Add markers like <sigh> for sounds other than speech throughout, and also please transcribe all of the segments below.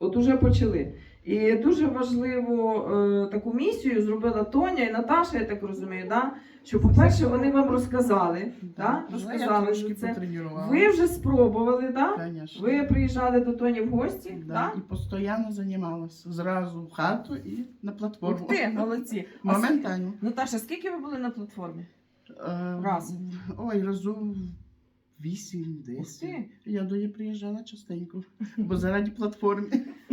От уже почали. І дуже важливу е, таку місію зробила Тоня і Наташа, я так розумію, да? що, по-перше, вони вам розказали, да? Ну, розказали за це. Ви вже спробували, да? Ви приїжджали до Тоні в гості, Да, да? І постійно займалася. Зразу в хату і на платформу. Ух ти, молодці. <laughs> Моментально. Наташа, скільки ви були на платформі? Е, Раз. Ой, разу вісім, десять. Я до її приїжджала частенько, бо заради платформи.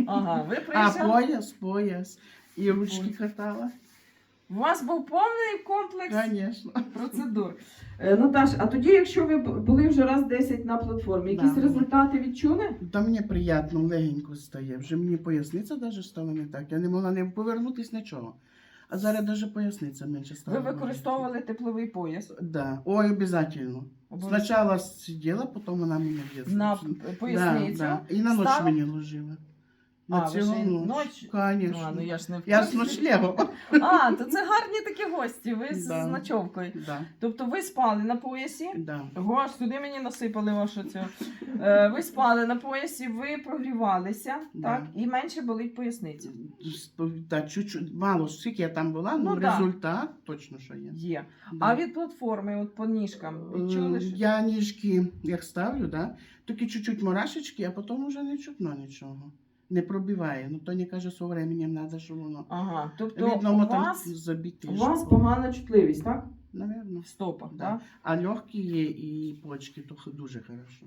Ага, ви А пояс, пояс. І ручки хватало. У вас був повний комплекс Звісно. процедур. Е, Наташ, а тоді, якщо ви були вже раз 10 на платформі, якісь Да. результати відчули? Та мені приємно, легенько стає. Вже мені поясниця навіть стала не так. Я не могла не повернутися нічого. А зараз навіть поясниця менше Ви стала. використовували тепловий пояс Да. Ой, обязательно. Обов'язково. Спочатку сиділа, потім вона мені в'язала. на поясницю. Да, да. І на ноч Став... мені ложила. На А, цілу ніч. Конечно. А, ну я ж не Я курсі. з ночлегом. А, то це гарні такі гості, ви з, Да. з ночовкою. Да, Тобто ви спали на поясі? да. Гош, сюди мені насипали вашу цю. Е, ви спали на поясі, ви прогрівалися, Да. так? І менше болить поясниця. Да, чуть-чуть, мало, скільки я там була, Ну, ну, да. результат точно, що є. Є. Да. А від платформи, от по ніжкам, відчули, Е, що Я ніжки як ставлю, да, тільки чуть-чуть мурашечки, а потім вже не чутно нічого. Не пробиває. Ну, то не каже, що временем треба, що воно. Ага, тобто Видно, у там вас, забите. у вас погана чутливість, так? Наверно. В стопах, Да. так? А легкі є і почки, то дуже хорошо.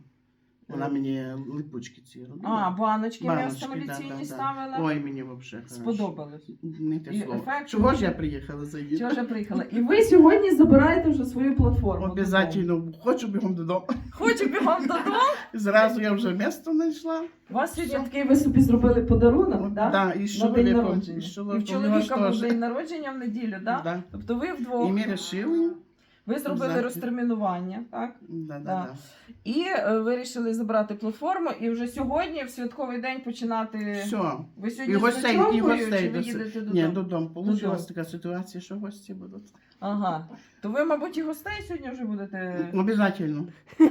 Вона мені липучки ці робила. А, баночки, ми Баночки, стимуляційні да, да, да. ставили. Ой, мені взагалі Сподобалось. Не те І слово. ефект- Чого ж я приїхала за її? Чого ж я приїхала? <laughs> І ви сьогодні забираєте вже свою платформу. Обязательно хочу бігом додому. Хочу бігом додому. <laughs> Зразу я вже місто знайшла. У вас сьогодні такий ви собі зробили подарунок, так? да, і На день чоловіком. народження. І з І в чоловіком чоловіка був день народження в неділю, так? Да. Тобто ви І вдвох. ми вирішили. Ви зробили Взяти. розтермінування, так? Да, да, Да. да. І е, вирішили забрати платформу, і вже сьогодні, в святковий день, починати. Все. Ви сьогодні І з гостей, і ночовкою, гостей. чи ви їдете Ні, додому? додому. Получилась така ситуація, що гості будуть. Ага. То ви, мабуть, і гостей сьогодні вже будете Обязательно. <laughs> Вони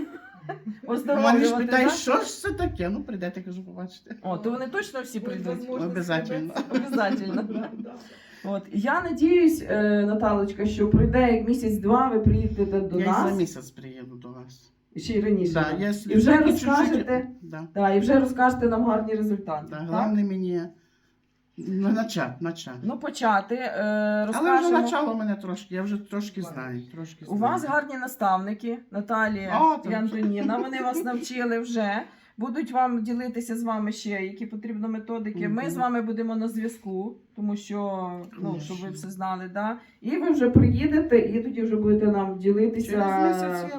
ж оздоровлювати, питають, так? що ж це таке? Ну, прийдете, кажу, побачите. О, то вони точно всі прийдуть. Обязательно. Обязательно. <laughs> От я надіюсь, е, Наталочка, що пройде як місяць-два, ви приїдете до Я і за місяць приїду до вас. ще й раніше. Да, так? я І вже розкажете, Да. да, і вже розкажете нам гарні результати. Да, так? головне мені ну, начать, начать. Ну, почати. Е, Але вже розкажемо. начало мене трошки, я вже трошки знаю. Трошки У вас гарні наставники, Наталія О, і. Антоніна. Вони вас навчили вже. Будуть вам ділитися з вами ще, які потрібно методики. Ми з вами будемо на зв'язку, тому що ну, щоб ви все знали, да? І ви вже приїдете, і тоді вже будете нам ділитися,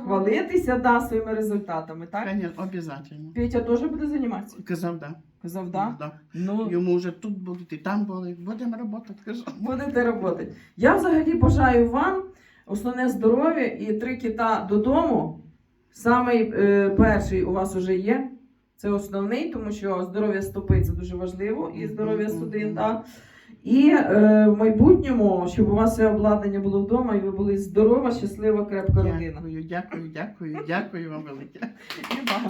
хвалитися да, своїми результатами. Так? Конечно, обязательно. Петя теж буде займатися? Казав, да. Казав, да? Да. Ну, Йому вже тут будуть і там були. Будемо працювати, кажу. будете робити. Я взагалі бажаю вам основне здоров'я і три кита додому. Самий е, перший у вас вже є. Це основний, тому що здоров'я стопи це дуже важливо, і здоров'я судин. Так. І е, в майбутньому, щоб у вас все обладнання було вдома, і ви були здорова, щаслива, крепка родина. Дякую, дякую, дякую, дякую вам велике. І вам.